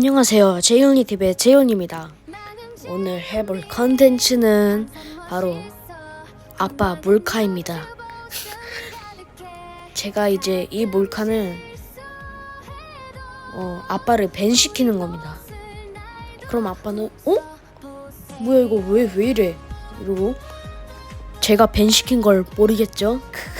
안녕하세요. 제이온이 TV의 제이온입니다. 오늘 해볼 컨텐츠는 바로 아빠 몰카입니다. 제가 이제 이 몰카는 어, 아빠를 밴시키는 겁니다. 그럼 아빠는 어? 뭐야 이거 왜 왜 이래? 이러고 제가 밴시킨 걸 모르겠죠?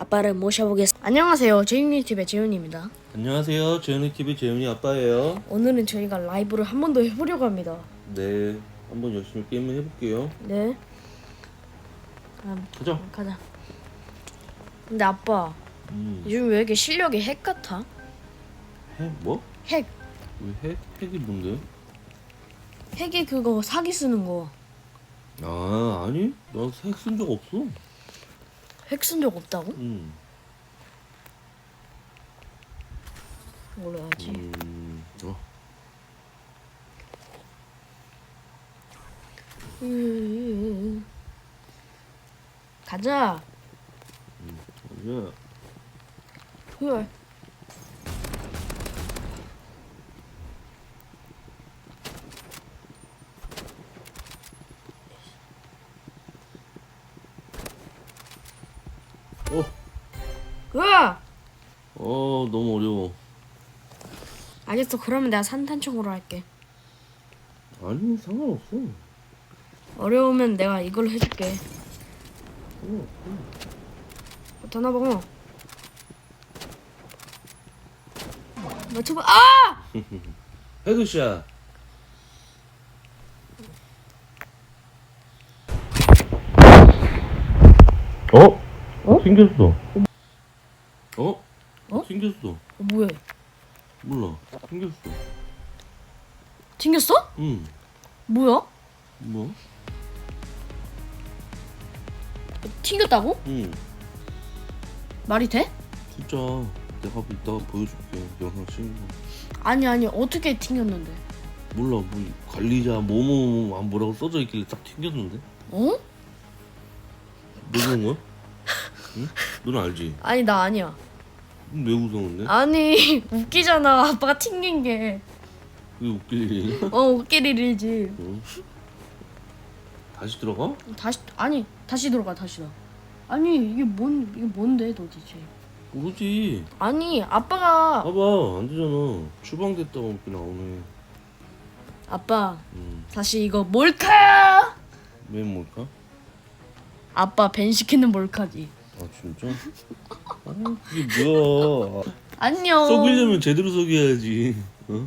아빠를 모셔보겠습니다. 안녕하세요. 제이온이 TV의 제이온입니다. 안녕하세요. 재현이 TV 재현이 아빠예요. 오늘은 저희가 라이브를 한 번 더 해보려고 합니다. 네, 한번 열심히 게임을 해볼게요. 네. 아, 가자. 가자. 근데 아빠 음, 요즘 왜 이렇게 실력이 핵 같아? 핵 뭐? 핵. 왜 핵? 핵이 뭔데? 핵이 그거 사기 쓰는 거. 아, 아니, 나핵쓴 적 없어. 핵쓴 적 없다고? 음, 몰라야지. 음, 어, 음. 가자. 이제 그래. 어, 그래. 어, 너무 어려워. 알겠어. 그러면 내가 산탄총으로 할게. 아니, 상관없어. 어려우면 내가 이걸 해줄게. 상관없어. 전화 번호. 맞춰봐. 아! 헤드샷. 어? 어? 튕겼어. 어? 어? 튕겼어. 어, 뭐야? 몰라. 튕겼어. 튕겼어? 응. 뭐야? 뭐? 튕겼다고? 응. 말이 돼? 진짜 내가 이따가 보여줄게. 영상 찍은 거. 아니 아니 어떻게 튕겼는데? 몰라. 뭐 관리자 뭐뭐뭐 안 뭐라고 써져 있길래 딱 튕겼는데. 어? 너 그런 거야? 응? 너는 알지? 아니 나 아니야. 왜 무서운데? 아니 웃기잖아 아빠가 튕긴 게. 그게 웃길 일이야? 어 웃길 일이지. 응. 다시 들어가? 다시 아니 다시 들어가 다시 나. 아니 이게 뭔 이게 뭔데 도대체? 모르지. 아니 아빠가 봐봐 안 되잖아. 추방됐다고 이렇게 나오네. 아빠 응. 다시 이거 몰카야. 왜 뭘까? 아빠 벤 시키는 몰카지. 아 진짜? 아 그게 뭐야? 안녕. 속이려면 제대로 속여야지. 어?